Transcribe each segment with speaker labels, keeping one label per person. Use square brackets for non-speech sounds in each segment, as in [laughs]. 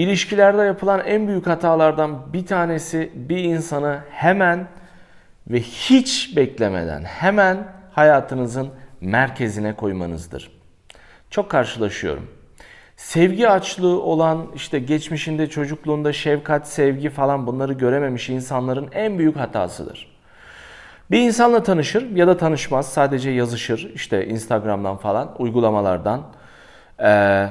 Speaker 1: İlişkilerde yapılan en büyük hatalardan bir tanesi bir insanı hemen ve hiç beklemeden hemen hayatınızın merkezine koymanızdır. Çok karşılaşıyorum. Sevgi açlığı olan işte geçmişinde çocukluğunda şefkat, sevgi falan bunları görememiş insanların en büyük hatasıdır. Bir insanla tanışır ya da tanışmaz sadece yazışır işte Instagram'dan falan uygulamalardan. Ee,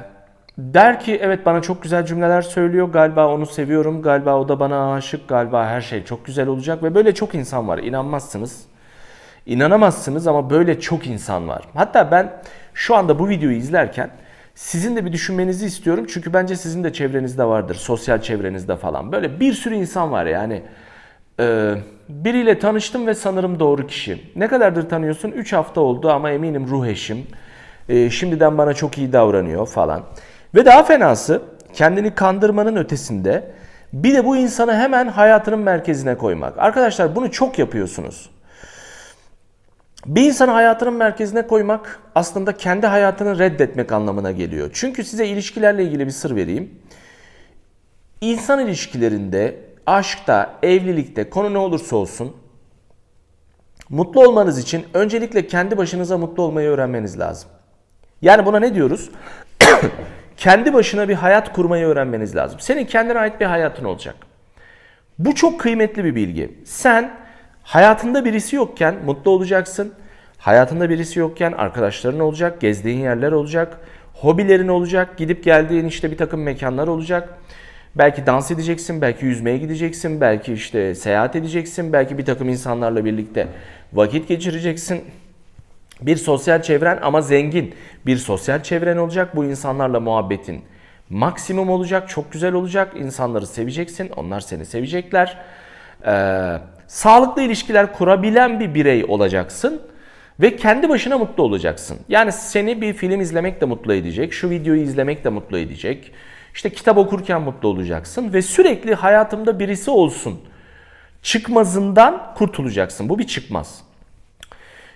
Speaker 1: der ki evet bana çok güzel cümleler söylüyor galiba onu seviyorum galiba o da bana aşık galiba her şey çok güzel olacak ve böyle çok insan var inanmazsınız. İnanamazsınız ama böyle çok insan var. Hatta ben şu anda bu videoyu izlerken sizin de bir düşünmenizi istiyorum. Çünkü bence sizin de çevrenizde vardır. Sosyal çevrenizde falan. Böyle bir sürü insan var yani. Ee, biriyle tanıştım ve sanırım doğru kişi. Ne kadardır tanıyorsun? 3 hafta oldu ama eminim ruh eşim. Ee, şimdiden bana çok iyi davranıyor falan. Ve daha fenası kendini kandırmanın ötesinde bir de bu insanı hemen hayatının merkezine koymak. Arkadaşlar bunu çok yapıyorsunuz. Bir insanı hayatının merkezine koymak aslında kendi hayatını reddetmek anlamına geliyor. Çünkü size ilişkilerle ilgili bir sır vereyim. İnsan ilişkilerinde, aşkta, evlilikte, konu ne olursa olsun mutlu olmanız için öncelikle kendi başınıza mutlu olmayı öğrenmeniz lazım. Yani buna ne diyoruz? [clears throat] kendi başına bir hayat kurmayı öğrenmeniz lazım. Senin kendine ait bir hayatın olacak. Bu çok kıymetli bir bilgi. Sen hayatında birisi yokken mutlu olacaksın. Hayatında birisi yokken arkadaşların olacak, gezdiğin yerler olacak, hobilerin olacak, gidip geldiğin işte bir takım mekanlar olacak. Belki dans edeceksin, belki yüzmeye gideceksin, belki işte seyahat edeceksin, belki bir takım insanlarla birlikte vakit geçireceksin. Bir sosyal çevren ama zengin bir sosyal çevren olacak. Bu insanlarla muhabbetin maksimum olacak, çok güzel olacak. İnsanları seveceksin, onlar seni sevecekler. Ee, sağlıklı ilişkiler kurabilen bir birey olacaksın ve kendi başına mutlu olacaksın. Yani seni bir film izlemek de mutlu edecek, şu videoyu izlemek de mutlu edecek. İşte kitap okurken mutlu olacaksın ve sürekli hayatımda birisi olsun çıkmazından kurtulacaksın. Bu bir çıkmaz.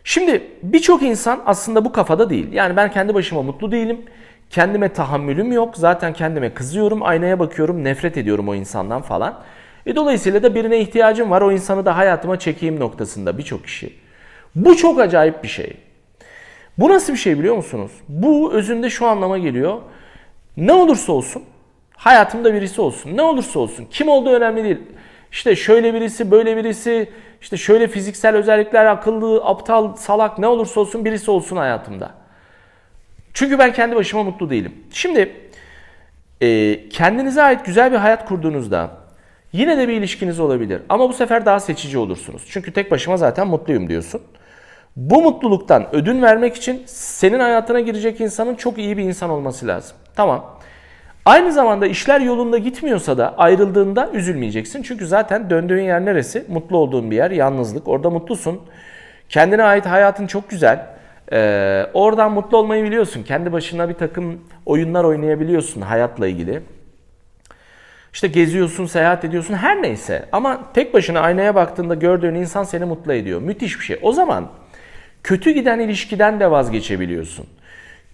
Speaker 1: Şimdi birçok insan aslında bu kafada değil. Yani ben kendi başıma mutlu değilim. Kendime tahammülüm yok. Zaten kendime kızıyorum. Aynaya bakıyorum. Nefret ediyorum o insandan falan. E dolayısıyla da birine ihtiyacım var. O insanı da hayatıma çekeyim noktasında birçok kişi. Bu çok acayip bir şey. Bu nasıl bir şey biliyor musunuz? Bu özünde şu anlama geliyor. Ne olursa olsun hayatımda birisi olsun. Ne olursa olsun. Kim olduğu önemli değil. İşte şöyle birisi, böyle birisi, işte şöyle fiziksel özellikler, akıllı, aptal, salak ne olursa olsun birisi olsun hayatımda. Çünkü ben kendi başıma mutlu değilim. Şimdi e, kendinize ait güzel bir hayat kurduğunuzda yine de bir ilişkiniz olabilir. Ama bu sefer daha seçici olursunuz. Çünkü tek başıma zaten mutluyum diyorsun. Bu mutluluktan ödün vermek için senin hayatına girecek insanın çok iyi bir insan olması lazım. Tamam. Aynı zamanda işler yolunda gitmiyorsa da ayrıldığında üzülmeyeceksin. Çünkü zaten döndüğün yer neresi? Mutlu olduğun bir yer, yalnızlık. Orada mutlusun. Kendine ait hayatın çok güzel. Ee, oradan mutlu olmayı biliyorsun. Kendi başına bir takım oyunlar oynayabiliyorsun hayatla ilgili. İşte geziyorsun, seyahat ediyorsun her neyse. Ama tek başına aynaya baktığında gördüğün insan seni mutlu ediyor. Müthiş bir şey. O zaman kötü giden ilişkiden de vazgeçebiliyorsun.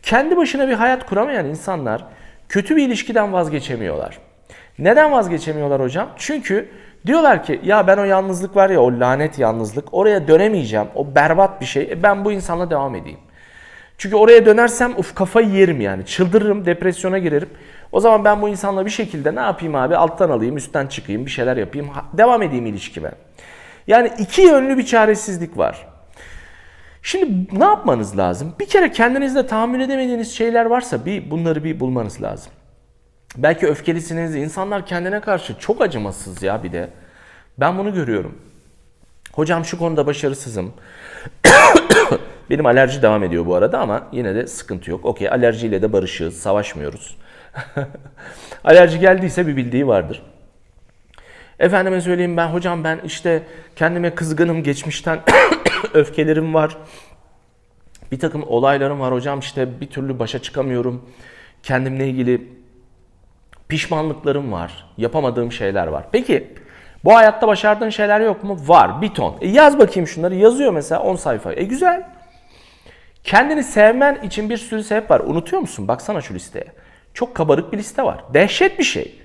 Speaker 1: Kendi başına bir hayat kuramayan insanlar kötü bir ilişkiden vazgeçemiyorlar. Neden vazgeçemiyorlar hocam? Çünkü diyorlar ki ya ben o yalnızlık var ya o lanet yalnızlık oraya dönemeyeceğim. O berbat bir şey. E ben bu insanla devam edeyim. Çünkü oraya dönersem uf kafayı yerim yani. Çıldırırım, depresyona girerim. O zaman ben bu insanla bir şekilde ne yapayım abi? Alttan alayım, üstten çıkayım, bir şeyler yapayım. Devam edeyim ilişkime. Yani iki yönlü bir çaresizlik var. Şimdi ne yapmanız lazım? Bir kere kendinizde tahammül edemediğiniz şeyler varsa bir bunları bir bulmanız lazım. Belki öfkelisiniz. İnsanlar kendine karşı çok acımasız ya bir de. Ben bunu görüyorum. Hocam şu konuda başarısızım. [coughs] Benim alerji devam ediyor bu arada ama yine de sıkıntı yok. Okey alerjiyle de barışığız, savaşmıyoruz. [laughs] alerji geldiyse bir bildiği vardır. Efendime söyleyeyim ben hocam ben işte kendime kızgınım geçmişten [coughs] öfkelerim var. Bir takım olaylarım var hocam işte bir türlü başa çıkamıyorum. Kendimle ilgili pişmanlıklarım var. Yapamadığım şeyler var. Peki bu hayatta başardığın şeyler yok mu? Var bir ton. E yaz bakayım şunları. Yazıyor mesela 10 sayfa. E güzel. Kendini sevmen için bir sürü sebep var. Unutuyor musun? Baksana şu listeye. Çok kabarık bir liste var. Dehşet bir şey.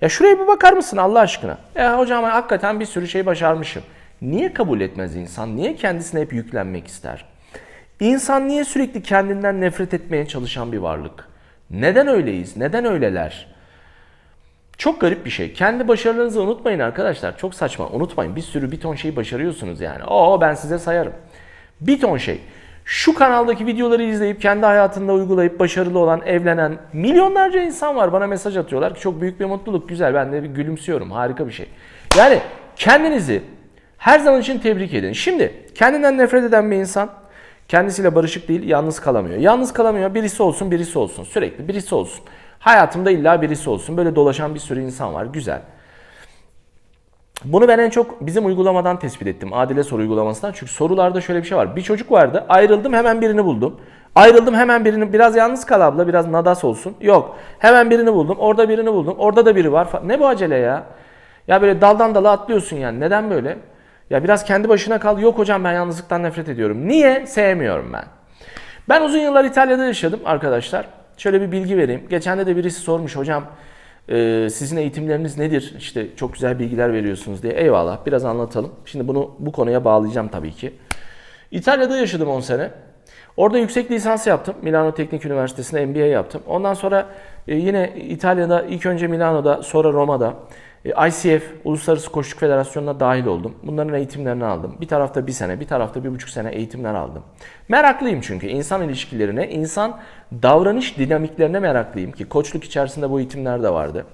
Speaker 1: Ya şuraya bir bakar mısın Allah aşkına? Ya hocam hakikaten bir sürü şey başarmışım. Niye kabul etmez insan? Niye kendisine hep yüklenmek ister? İnsan niye sürekli kendinden nefret etmeye çalışan bir varlık? Neden öyleyiz? Neden öyleler? Çok garip bir şey. Kendi başarılarınızı unutmayın arkadaşlar. Çok saçma. Unutmayın. Bir sürü bir ton şeyi başarıyorsunuz yani. Oo ben size sayarım. Bir ton şey. Şu kanaldaki videoları izleyip kendi hayatında uygulayıp başarılı olan, evlenen milyonlarca insan var. Bana mesaj atıyorlar ki çok büyük bir mutluluk. Güzel. Ben de bir gülümsüyorum. Harika bir şey. Yani kendinizi her zaman için tebrik edin. Şimdi kendinden nefret eden bir insan kendisiyle barışık değil, yalnız kalamıyor. Yalnız kalamıyor. Birisi olsun, birisi olsun. Sürekli birisi olsun. Hayatımda illa birisi olsun. Böyle dolaşan bir sürü insan var. Güzel. Bunu ben en çok bizim uygulamadan tespit ettim. Adile soru uygulamasından. Çünkü sorularda şöyle bir şey var. Bir çocuk vardı. Ayrıldım hemen birini buldum. Ayrıldım hemen birini. Biraz yalnız kal abla. Biraz nadas olsun. Yok. Hemen birini buldum. Orada birini buldum. Orada da biri var. Ne bu acele ya? Ya böyle daldan dala atlıyorsun yani. Neden böyle? Ya biraz kendi başına kal. Yok hocam ben yalnızlıktan nefret ediyorum. Niye? Sevmiyorum ben. Ben uzun yıllar İtalya'da yaşadım arkadaşlar. Şöyle bir bilgi vereyim. Geçen de birisi sormuş hocam e, sizin eğitimleriniz nedir? İşte çok güzel bilgiler veriyorsunuz diye. Eyvallah biraz anlatalım. Şimdi bunu bu konuya bağlayacağım tabii ki. İtalya'da yaşadım 10 sene. Orada yüksek lisans yaptım. Milano Teknik Üniversitesi'nde MBA yaptım. Ondan sonra e, yine İtalya'da ilk önce Milano'da sonra Roma'da ICF Uluslararası Koşuluk Federasyonu'na dahil oldum. Bunların eğitimlerini aldım. Bir tarafta bir sene, bir tarafta bir buçuk sene eğitimler aldım. Meraklıyım çünkü insan ilişkilerine, insan davranış dinamiklerine meraklıyım ki koçluk içerisinde bu eğitimler de vardı.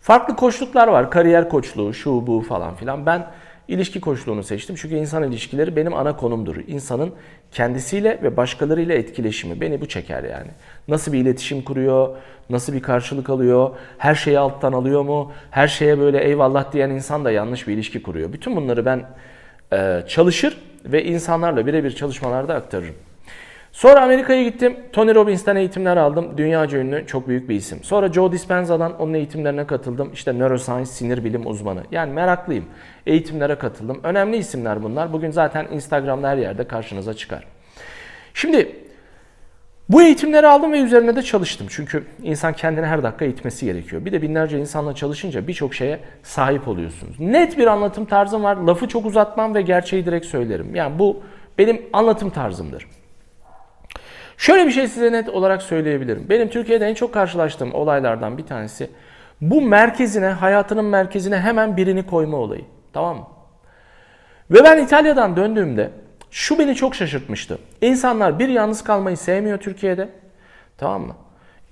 Speaker 1: Farklı koçluklar var. Kariyer koçluğu, şu bu falan filan. Ben ilişki koçluğunu seçtim. Çünkü insan ilişkileri benim ana konumdur. İnsanın kendisiyle ve başkalarıyla etkileşimi. Beni bu çeker yani. Nasıl bir iletişim kuruyor, nasıl bir karşılık alıyor, her şeyi alttan alıyor mu, her şeye böyle eyvallah diyen insan da yanlış bir ilişki kuruyor. Bütün bunları ben e, çalışır ve insanlarla birebir çalışmalarda aktarırım. Sonra Amerika'ya gittim. Tony Robbins'ten eğitimler aldım. Dünyaca ünlü çok büyük bir isim. Sonra Joe Dispenza'dan onun eğitimlerine katıldım. İşte neuroscience, sinir bilim uzmanı. Yani meraklıyım. Eğitimlere katıldım. Önemli isimler bunlar. Bugün zaten Instagram'da her yerde karşınıza çıkar. Şimdi bu eğitimleri aldım ve üzerine de çalıştım. Çünkü insan kendini her dakika eğitmesi gerekiyor. Bir de binlerce insanla çalışınca birçok şeye sahip oluyorsunuz. Net bir anlatım tarzım var. Lafı çok uzatmam ve gerçeği direkt söylerim. Yani bu benim anlatım tarzımdır. Şöyle bir şey size net olarak söyleyebilirim. Benim Türkiye'de en çok karşılaştığım olaylardan bir tanesi bu merkezine, hayatının merkezine hemen birini koyma olayı. Tamam mı? Ve ben İtalya'dan döndüğümde şu beni çok şaşırtmıştı. İnsanlar bir yalnız kalmayı sevmiyor Türkiye'de. Tamam mı?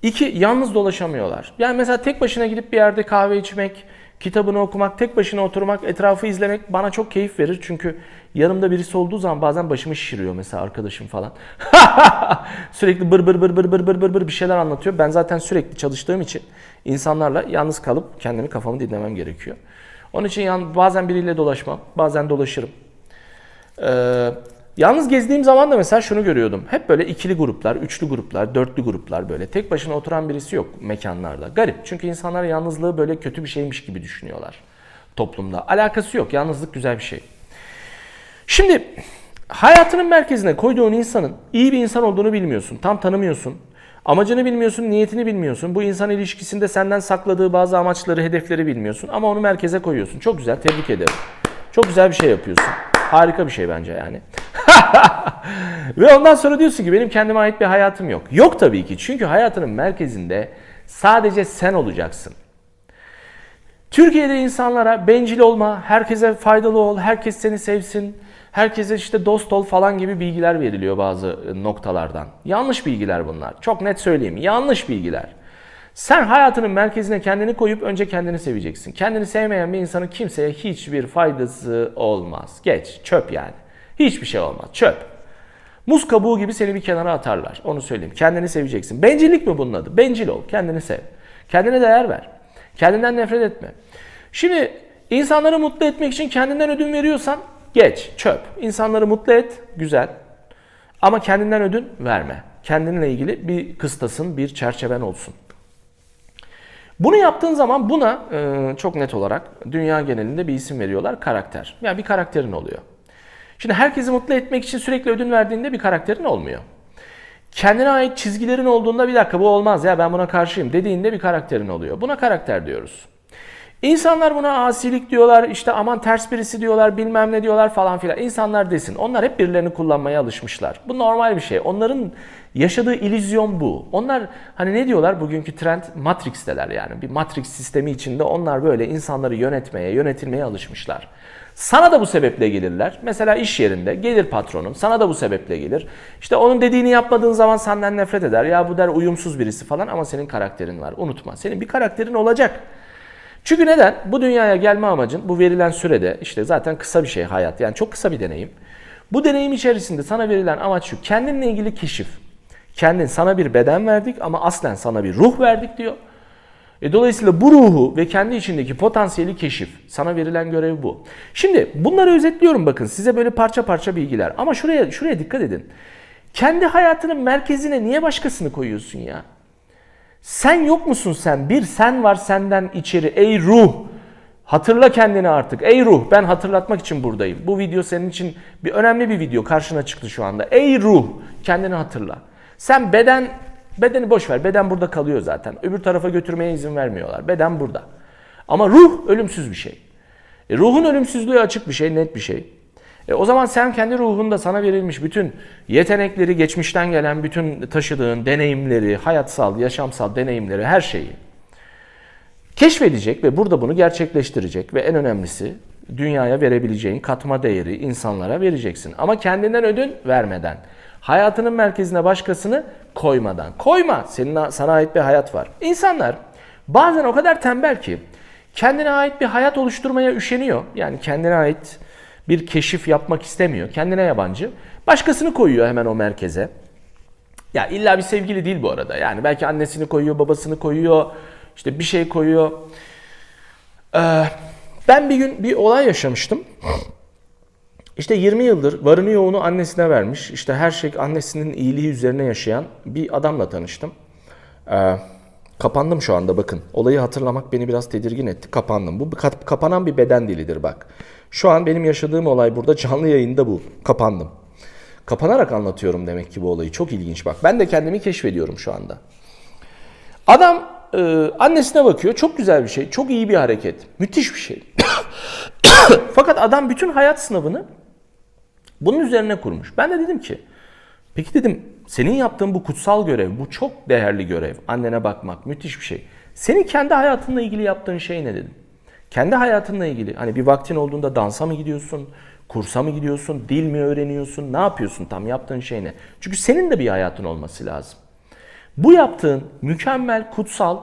Speaker 1: İki yalnız dolaşamıyorlar. Yani mesela tek başına gidip bir yerde kahve içmek, kitabını okumak, tek başına oturmak, etrafı izlemek bana çok keyif verir. Çünkü yanımda birisi olduğu zaman bazen başımı şişiriyor mesela arkadaşım falan. [laughs] sürekli bır bır bır bır bır bır bır bır bir şeyler anlatıyor. Ben zaten sürekli çalıştığım için insanlarla yalnız kalıp kendimi kafamı dinlemem gerekiyor. Onun için bazen biriyle dolaşmam, bazen dolaşırım. Ee, yalnız gezdiğim zaman da mesela şunu görüyordum. Hep böyle ikili gruplar, üçlü gruplar, dörtlü gruplar böyle. Tek başına oturan birisi yok mekanlarda. Garip. Çünkü insanlar yalnızlığı böyle kötü bir şeymiş gibi düşünüyorlar toplumda. Alakası yok. Yalnızlık güzel bir şey. Şimdi hayatının merkezine koyduğun insanın iyi bir insan olduğunu bilmiyorsun. Tam tanımıyorsun. Amacını bilmiyorsun, niyetini bilmiyorsun. Bu insan ilişkisinde senden sakladığı bazı amaçları, hedefleri bilmiyorsun. Ama onu merkeze koyuyorsun. Çok güzel, tebrik ederim. Çok güzel bir şey yapıyorsun. Harika bir şey bence yani. [laughs] Ve ondan sonra diyorsun ki benim kendime ait bir hayatım yok. Yok tabii ki. Çünkü hayatının merkezinde sadece sen olacaksın. Türkiye'de insanlara bencil olma, herkese faydalı ol, herkes seni sevsin, herkese işte dost ol falan gibi bilgiler veriliyor bazı noktalardan. Yanlış bilgiler bunlar. Çok net söyleyeyim. Yanlış bilgiler. Sen hayatının merkezine kendini koyup önce kendini seveceksin. Kendini sevmeyen bir insanın kimseye hiçbir faydası olmaz. Geç, çöp yani. Hiçbir şey olmaz, çöp. Muz kabuğu gibi seni bir kenara atarlar. Onu söyleyeyim. Kendini seveceksin. Bencillik mi bunun adı? Bencil ol. Kendini sev. Kendine değer ver. Kendinden nefret etme. Şimdi insanları mutlu etmek için kendinden ödün veriyorsan geç, çöp. İnsanları mutlu et, güzel. Ama kendinden ödün verme. Kendinle ilgili bir kıstasın, bir çerçeven olsun. Bunu yaptığın zaman buna e, çok net olarak dünya genelinde bir isim veriyorlar. Karakter. Yani bir karakterin oluyor. Şimdi herkesi mutlu etmek için sürekli ödün verdiğinde bir karakterin olmuyor. kendine ait çizgilerin olduğunda bir dakika bu olmaz ya ben buna karşıyım dediğinde bir karakterin oluyor. Buna karakter diyoruz. İnsanlar buna asilik diyorlar, işte aman ters birisi diyorlar, bilmem ne diyorlar falan filan. İnsanlar desin. Onlar hep birilerini kullanmaya alışmışlar. Bu normal bir şey. Onların yaşadığı illüzyon bu. Onlar hani ne diyorlar? Bugünkü trend Matrix'teler yani. Bir Matrix sistemi içinde onlar böyle insanları yönetmeye, yönetilmeye alışmışlar. Sana da bu sebeple gelirler. Mesela iş yerinde gelir patronun. Sana da bu sebeple gelir. İşte onun dediğini yapmadığın zaman senden nefret eder. Ya bu der uyumsuz birisi falan ama senin karakterin var. Unutma. Senin bir karakterin olacak. Çünkü neden? Bu dünyaya gelme amacın bu verilen sürede işte zaten kısa bir şey hayat. Yani çok kısa bir deneyim. Bu deneyim içerisinde sana verilen amaç şu. Kendinle ilgili keşif. Kendin sana bir beden verdik ama aslen sana bir ruh verdik diyor. E dolayısıyla bu ruhu ve kendi içindeki potansiyeli keşif. Sana verilen görev bu. Şimdi bunları özetliyorum bakın size böyle parça parça bilgiler. Ama şuraya şuraya dikkat edin. Kendi hayatının merkezine niye başkasını koyuyorsun ya? Sen yok musun sen? Bir sen var senden içeri. Ey ruh! Hatırla kendini artık. Ey ruh ben hatırlatmak için buradayım. Bu video senin için bir önemli bir video karşına çıktı şu anda. Ey ruh kendini hatırla. Sen beden bedeni boş ver. Beden burada kalıyor zaten. Öbür tarafa götürmeye izin vermiyorlar. Beden burada. Ama ruh ölümsüz bir şey. E, ruhun ölümsüzlüğü açık bir şey, net bir şey. E, o zaman sen kendi ruhunda sana verilmiş bütün yetenekleri, geçmişten gelen bütün taşıdığın deneyimleri, hayatsal, yaşamsal deneyimleri, her şeyi keşfedecek ve burada bunu gerçekleştirecek ve en önemlisi dünyaya verebileceğin katma değeri insanlara vereceksin. Ama kendinden ödün vermeden. Hayatının merkezine başkasını koymadan. Koyma. Senin sana ait bir hayat var. İnsanlar bazen o kadar tembel ki kendine ait bir hayat oluşturmaya üşeniyor. Yani kendine ait bir keşif yapmak istemiyor. Kendine yabancı. Başkasını koyuyor hemen o merkeze. Ya illa bir sevgili değil bu arada. Yani belki annesini koyuyor, babasını koyuyor. işte bir şey koyuyor. Ee, ben bir gün bir olay yaşamıştım. İşte 20 yıldır varını yoğunu annesine vermiş. İşte her şey annesinin iyiliği üzerine yaşayan bir adamla tanıştım. Ee, kapandım şu anda bakın. Olayı hatırlamak beni biraz tedirgin etti. Kapandım. Bu kapanan bir beden dilidir bak. Şu an benim yaşadığım olay burada canlı yayında bu. Kapandım. Kapanarak anlatıyorum demek ki bu olayı. Çok ilginç bak. Ben de kendimi keşfediyorum şu anda. Adam e, annesine bakıyor. Çok güzel bir şey. Çok iyi bir hareket. Müthiş bir şey. [coughs] Fakat adam bütün hayat sınavını bunun üzerine kurmuş. Ben de dedim ki peki dedim senin yaptığın bu kutsal görev, bu çok değerli görev. Annene bakmak müthiş bir şey. Senin kendi hayatınla ilgili yaptığın şey ne dedim. Kendi hayatınla ilgili hani bir vaktin olduğunda dansa mı gidiyorsun, kursa mı gidiyorsun, dil mi öğreniyorsun, ne yapıyorsun tam yaptığın şey ne? Çünkü senin de bir hayatın olması lazım. Bu yaptığın mükemmel, kutsal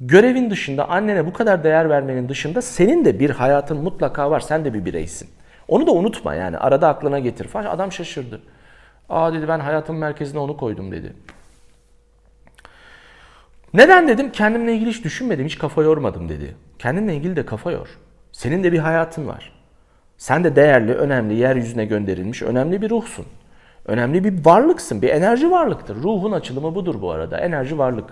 Speaker 1: görevin dışında annene bu kadar değer vermenin dışında senin de bir hayatın mutlaka var. Sen de bir bireysin. Onu da unutma yani arada aklına getir falan. Adam şaşırdı. Aa dedi ben hayatın merkezine onu koydum dedi. Neden dedim? Kendimle ilgili hiç düşünmedim, hiç kafa yormadım dedi. Kendinle ilgili de kafa yor. Senin de bir hayatın var. Sen de değerli, önemli, yeryüzüne gönderilmiş önemli bir ruhsun. Önemli bir varlıksın, bir enerji varlıktır. Ruhun açılımı budur bu arada, enerji varlık.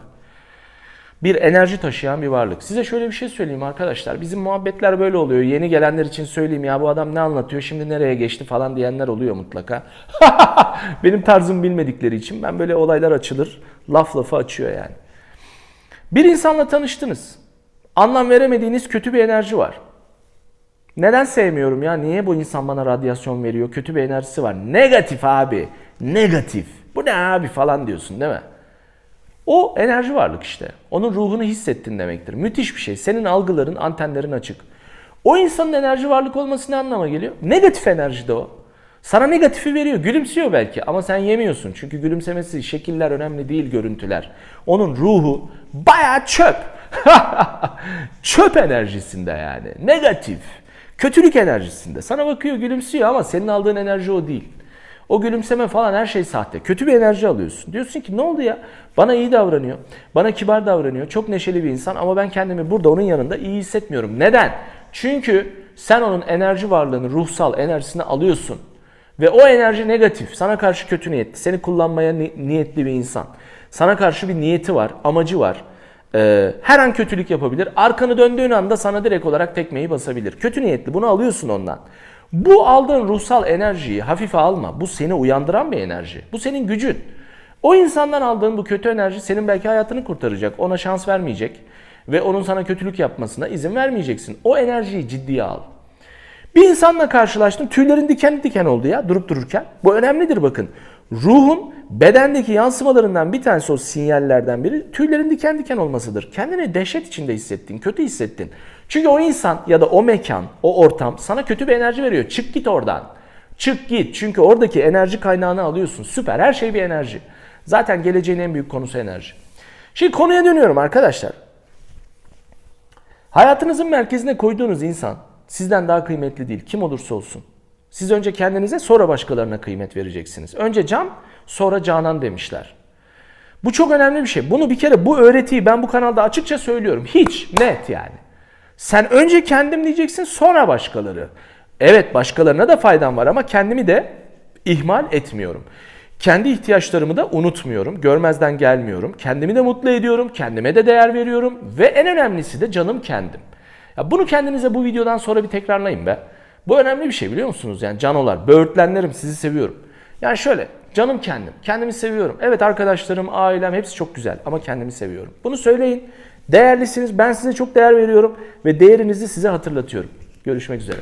Speaker 1: Bir enerji taşıyan bir varlık. Size şöyle bir şey söyleyeyim arkadaşlar. Bizim muhabbetler böyle oluyor. Yeni gelenler için söyleyeyim ya bu adam ne anlatıyor, şimdi nereye geçti falan diyenler oluyor mutlaka. [laughs] Benim tarzım bilmedikleri için ben böyle olaylar açılır, laf lafı açıyor yani. Bir insanla tanıştınız. Anlam veremediğiniz kötü bir enerji var. Neden sevmiyorum ya? Niye bu insan bana radyasyon veriyor? Kötü bir enerjisi var. Negatif abi. Negatif. Bu ne abi falan diyorsun değil mi? O enerji varlık işte. Onun ruhunu hissettin demektir. Müthiş bir şey. Senin algıların, antenlerin açık. O insanın enerji varlık olması ne anlama geliyor? Negatif enerji de o. Sana negatifi veriyor. Gülümsüyor belki ama sen yemiyorsun. Çünkü gülümsemesi şekiller önemli değil, görüntüler. Onun ruhu baya çöp. [laughs] çöp enerjisinde yani. Negatif. Kötülük enerjisinde. Sana bakıyor gülümsüyor ama senin aldığın enerji o değil. O gülümseme falan her şey sahte. Kötü bir enerji alıyorsun. Diyorsun ki ne oldu ya? Bana iyi davranıyor. Bana kibar davranıyor. Çok neşeli bir insan ama ben kendimi burada onun yanında iyi hissetmiyorum. Neden? Çünkü sen onun enerji varlığını, ruhsal enerjisini alıyorsun. Ve o enerji negatif. Sana karşı kötü niyetli. Seni kullanmaya ni- niyetli bir insan. Sana karşı bir niyeti var, amacı var. Ee, her an kötülük yapabilir. Arkanı döndüğün anda sana direkt olarak tekmeyi basabilir. Kötü niyetli. Bunu alıyorsun ondan. Bu aldığın ruhsal enerjiyi hafife alma. Bu seni uyandıran bir enerji. Bu senin gücün. O insandan aldığın bu kötü enerji senin belki hayatını kurtaracak. Ona şans vermeyecek ve onun sana kötülük yapmasına izin vermeyeceksin. O enerjiyi ciddiye al. Bir insanla karşılaştım tüylerin diken diken oldu ya durup dururken. Bu önemlidir bakın. Ruhun bedendeki yansımalarından bir tanesi o sinyallerden biri tüylerin diken diken olmasıdır. Kendini dehşet içinde hissettin, kötü hissettin. Çünkü o insan ya da o mekan, o ortam sana kötü bir enerji veriyor. Çık git oradan. Çık git. Çünkü oradaki enerji kaynağını alıyorsun. Süper. Her şey bir enerji. Zaten geleceğin en büyük konusu enerji. Şimdi konuya dönüyorum arkadaşlar. Hayatınızın merkezine koyduğunuz insan sizden daha kıymetli değil. Kim olursa olsun. Siz önce kendinize sonra başkalarına kıymet vereceksiniz. Önce can sonra canan demişler. Bu çok önemli bir şey. Bunu bir kere bu öğretiyi ben bu kanalda açıkça söylüyorum. Hiç net yani. Sen önce kendim diyeceksin sonra başkaları. Evet başkalarına da faydam var ama kendimi de ihmal etmiyorum. Kendi ihtiyaçlarımı da unutmuyorum. Görmezden gelmiyorum. Kendimi de mutlu ediyorum. Kendime de değer veriyorum. Ve en önemlisi de canım kendim. Ya bunu kendinize bu videodan sonra bir tekrarlayın be. Bu önemli bir şey biliyor musunuz? Yani canolar, böğürtlenlerim sizi seviyorum. Yani şöyle canım kendim. Kendimi seviyorum. Evet arkadaşlarım, ailem hepsi çok güzel ama kendimi seviyorum. Bunu söyleyin. Değerlisiniz. Ben size çok değer veriyorum ve değerinizi size hatırlatıyorum. Görüşmek üzere.